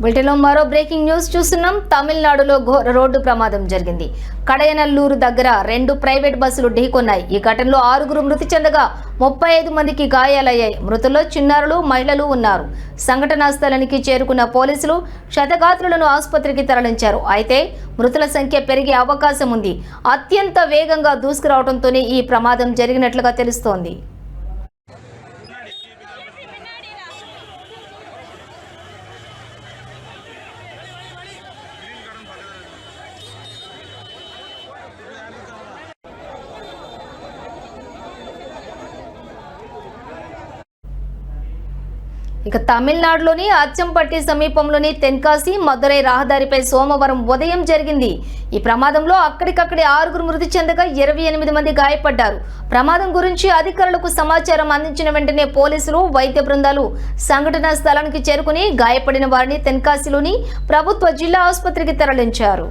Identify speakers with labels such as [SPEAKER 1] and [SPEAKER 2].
[SPEAKER 1] బులెటిన్లో మరో breaking news చూస్తున్నాం. తమిళనాడులో ఘోర రోడ్డు ప్రమాదం జరిగింది. కడయనల్లూరు దగ్గర రెండు ప్రైవేట్ బస్సులు ఢీకొన్నాయి. ఈ ఘటనలో ఆరుగురు మృతి చెందగా ముప్పై ఐదు మందికి గాయాలయ్యాయి. మృతుల్లో చిన్నారులు మహిళలు ఉన్నారు. సంఘటనా స్థలానికి చేరుకున్న పోలీసులు క్షతగాత్రులను ఆసుపత్రికి తరలించారు. అయితే మృతుల సంఖ్య పెరిగే అవకాశం ఉంది. అత్యంత వేగంగా దూసుకురావడంతోనే ఈ ప్రమాదం జరిగినట్లుగా తెలుస్తోంది. ఇక తమిళనాడులోని అచ్చంపట్టి సమీపంలోని తెన్కాసి మదురై రహదారిపై సోమవారం ఉదయం జరిగింది. ఈ ప్రమాదంలో అక్కడికక్కడే ఆరుగురు మృతి చెందగా ఇరవై ఎనిమిది మంది గాయపడ్డారు. ప్రమాదం గురించి అధికారులకు సమాచారం అందించిన వెంటనే పోలీసులు వైద్య బృందాలు సంఘటనా స్థలానికి చేరుకుని గాయపడిన వారిని తెన్కాసిలోని ప్రభుత్వ జిల్లా ఆసుపత్రికి తరలించారు.